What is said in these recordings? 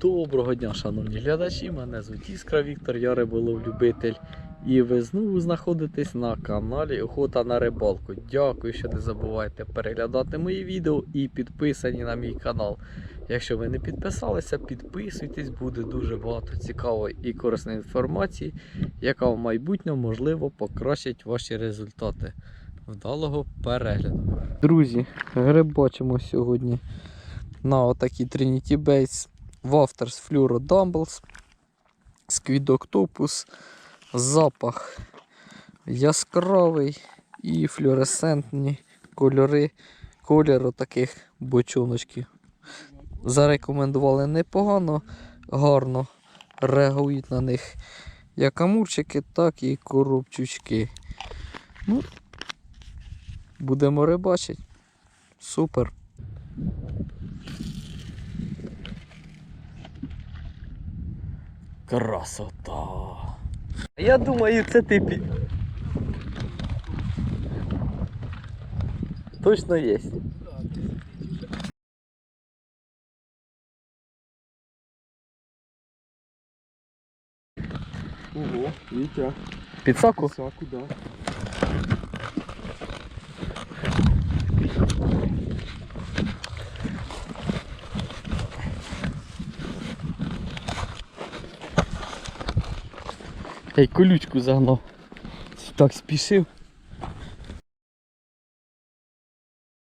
Доброго дня, шановні глядачі. Мене звуть Іскра Віктор, я риболов-любитель. І ви знову знаходитесь на каналі Охота на рибалку. Дякую, що не забувайте переглядати мої відео і підписані на мій канал. Якщо ви не підписалися, підписуйтесь, буде дуже багато цікавої і корисної інформації, яка в майбутньому можливо покращить ваші результати. Вдалого перегляду. Друзі, грибачимо сьогодні на отакій Trinity Bass Fluoro Dumbles Squid Octopus запах яскравий і флюоресцентні кольори кольору таких бочоночків. Зарекомендували непогано, гарно реагують на них як амурчики, так і коробчучки. Ну, будемо рибачити. Супер. Красота. Я думаю, це ти пі... Точно є. Ого, Вітя. Підсаку? Саку, да. Я й колючку загнав. Так спішив.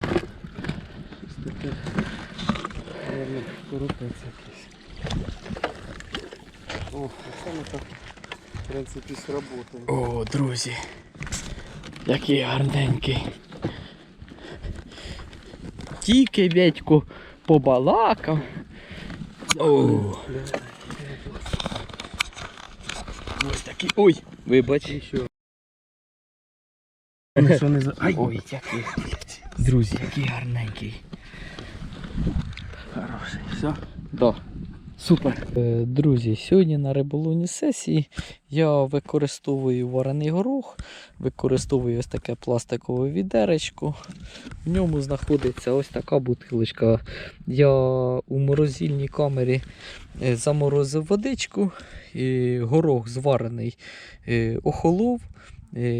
Щось таке. Наверно, коропець якийсь. О, ми так, в принципі, сработає. О, друзі. Який гарненький. Тільки дядько побалакав. О, ось. Ой, вибач. Ну що не за... Ай! Ой, який. Друзі, який гарненький. Хороший. Все? Да. Супер. Е, Друзі, сьогодні на риболовній сесії я використовую варений горох, використовую ось таке пластикове відеречко. В ньому знаходиться ось така бутилочка. Я у морозильній камері е, заморозив водичку, і горох зварений е, охолов,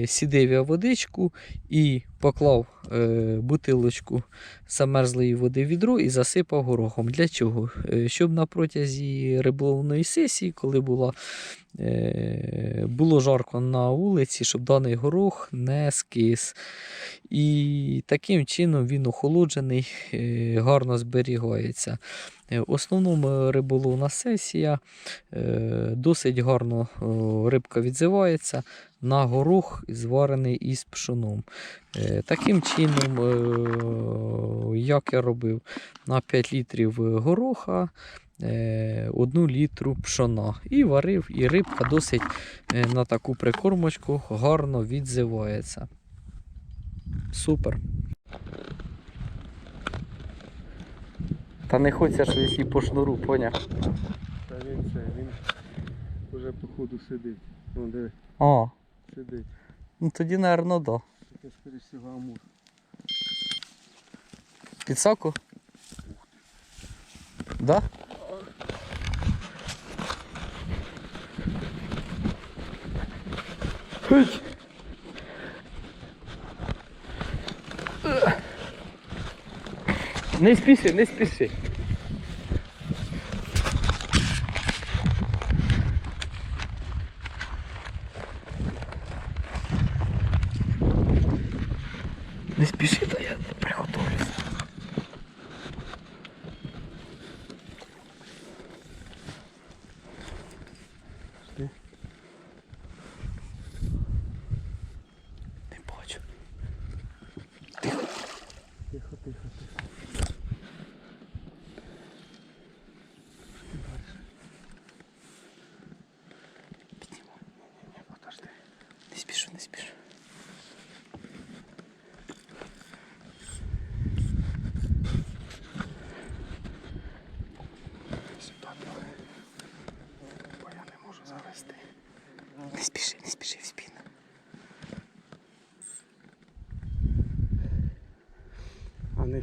сідив я водичку і поклав е, бутилочку замерзлої води в відро і засипав горохом. Для чого? Е, Щоб на протязі риболовної сесії, коли була, е, було жарко на вулиці, щоб даний горох не скис. І таким чином він охолоджений, е, гарно зберігається. Е, В основному риболовна сесія е, досить гарно рибка відзивається на горох, зварений із пшоном. Е, Таким чином, е, як я робив, на 5 літрів гороха, 1 літру пшона. І варив, і рибка досить е, на таку прикормочку гарно відзивається. Супер. Та не хочеться ж по шнуру, поняв? Та він це, він вже походу сидить. Ну диви, А, сидить. ну тоді, напевно, да. Це скоріш всього амур. Підсаку? Да? Хить. Не спіши, не спіши.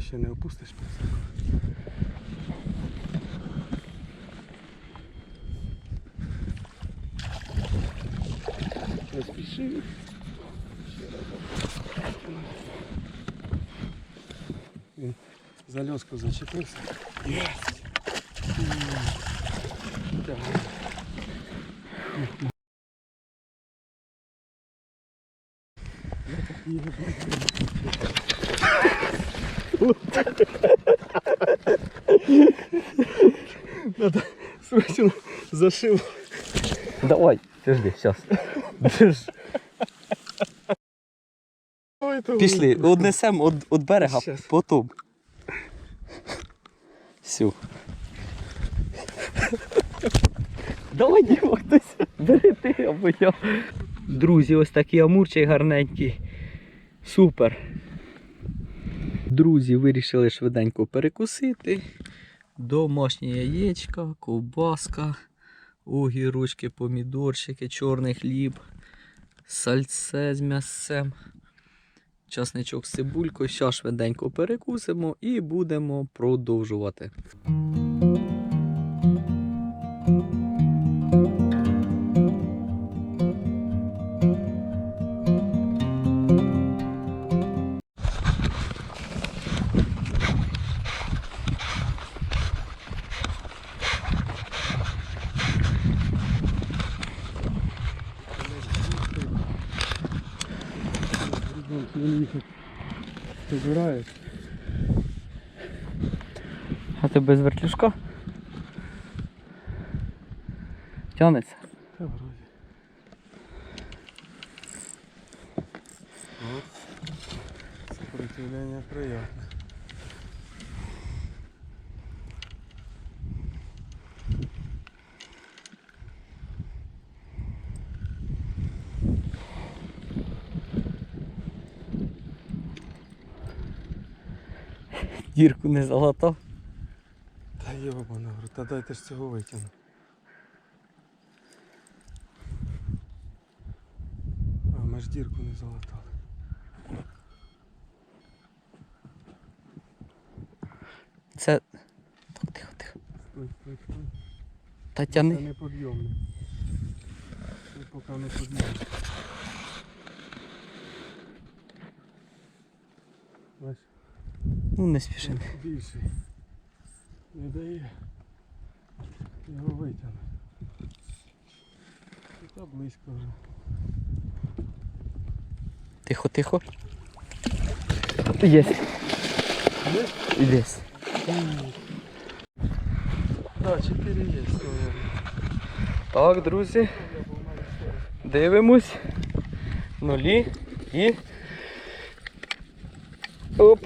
ще не опустиш. Не спіши. Ще раз. Він за льоску зачепився. Єсть! Так. Надо срочно зашив. Давай, подожди, зараз. Ой, Пішли, однесемо од, од берега, Щас. потім. Все. Давай, Діма, хтось бери ти або я. Друзі, ось такий амурчик гарненький. Супер. Друзі, вирішили швиденько перекусити. Домашнє яєчка, ковбаска, огірочки, помідорчики, чорний хліб, сальце з м'ясцем часничок з цибулькою. Ще швиденько перекусимо і будемо продовжувати. Без вертлюжка? Тянеться. Сопротивление приятно. Дірку не залатав. Йобана, говорю, та дайте ж цього витягну. А, ми ж дірку не залатали. Це. Так, тихо, тихо. Стой, стой, стой. Та Це не підйомний. Це поки не підйомний. Ну не спіши. більший. Не дає. Його витягнути. Та близько вже. Тихо, тихо. Є. Є. Так, 4 є. Так, друзі. Дивимось. Нулі і. Оп.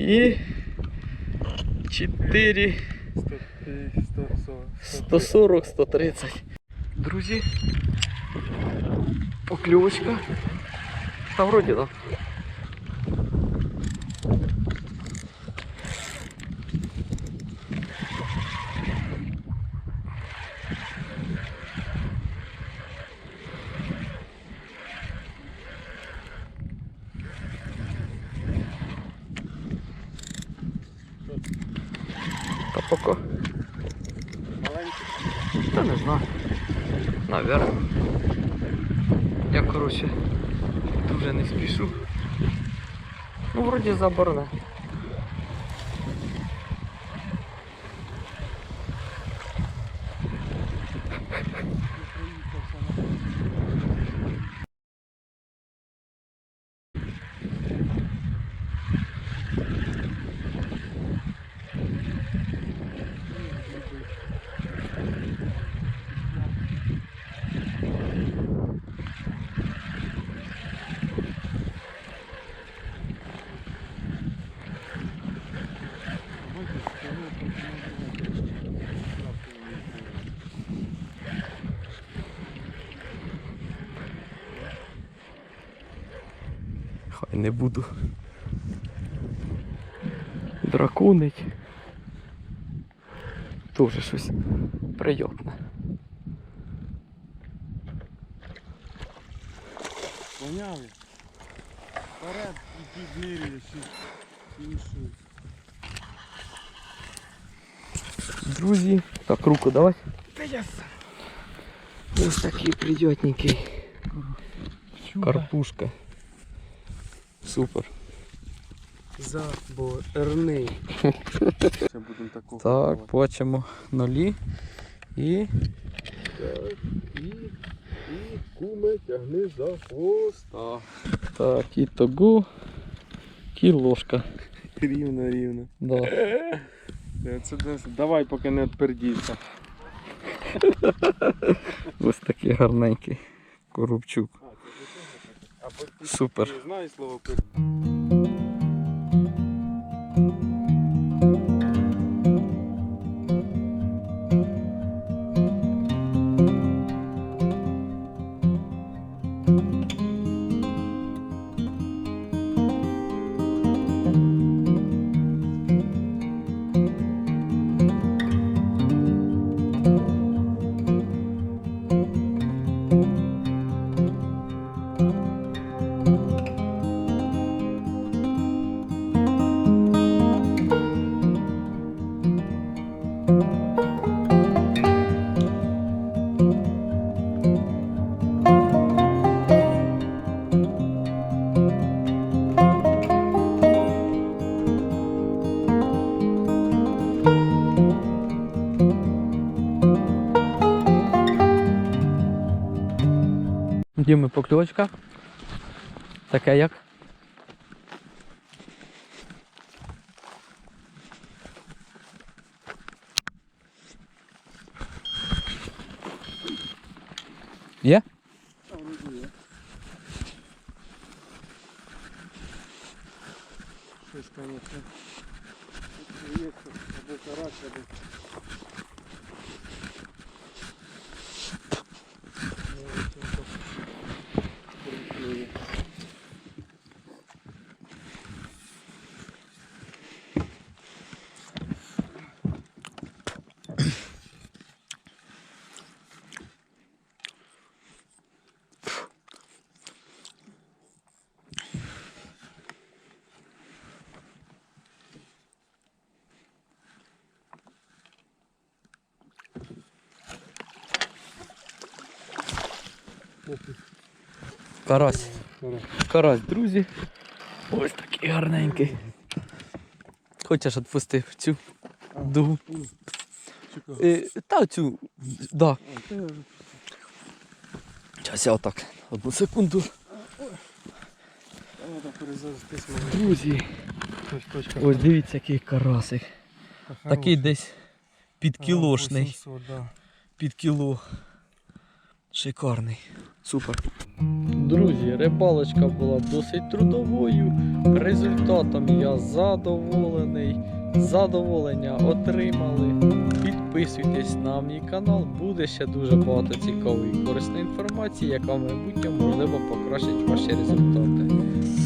І. 4. 140. 140, 130. Друзі. Покльовочка. Та вроді так. Та пока. Маленький. Та не знаю. Наверно. Я, коротше, дуже не спішу. Ну, вроді заборне. не буду. Драконить. Тоже щось приємне. Поняли? Вперед і підмірюєш і фінішуєш. Друзі. Так, руку давай. Ось такий приятненький. Карпушка. Супер. Заборний. Ще будемо такого. Так, бачимо нулі. І Так, і, і куме тягни за хвоста. так, і тогу. Кілошка. Рівно, рівно. Да. Е, Це, давай, поки не відпердівся. Ось такий гарненький. Коробчук. Супер. знаєш слово Діми покльочка. Таке як? Є? Щось, конечно. Є, або карась, або... Ну, в общем-то, прикольно. Карась. Карась. Карась, друзі. Ось такий гарненький. Хочеш відпустив цю дугу? Чекай. Е, та цю. Да. А, Зараз я отак. Одну секунду. Друзі. Ось дивіться, який карасик. Такий десь під Ага, кілошний. 800, да. Під кіло. Шикарний. Супер. Друзі, рибалочка була досить трудовою. Результатом я задоволений. Задоволення отримали. Підписуйтесь на мій канал, буде ще дуже багато цікавої і корисної інформації, яка в майбутньому можливо покращить ваші результати.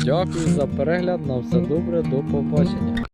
Дякую за перегляд. На все добре, до побачення.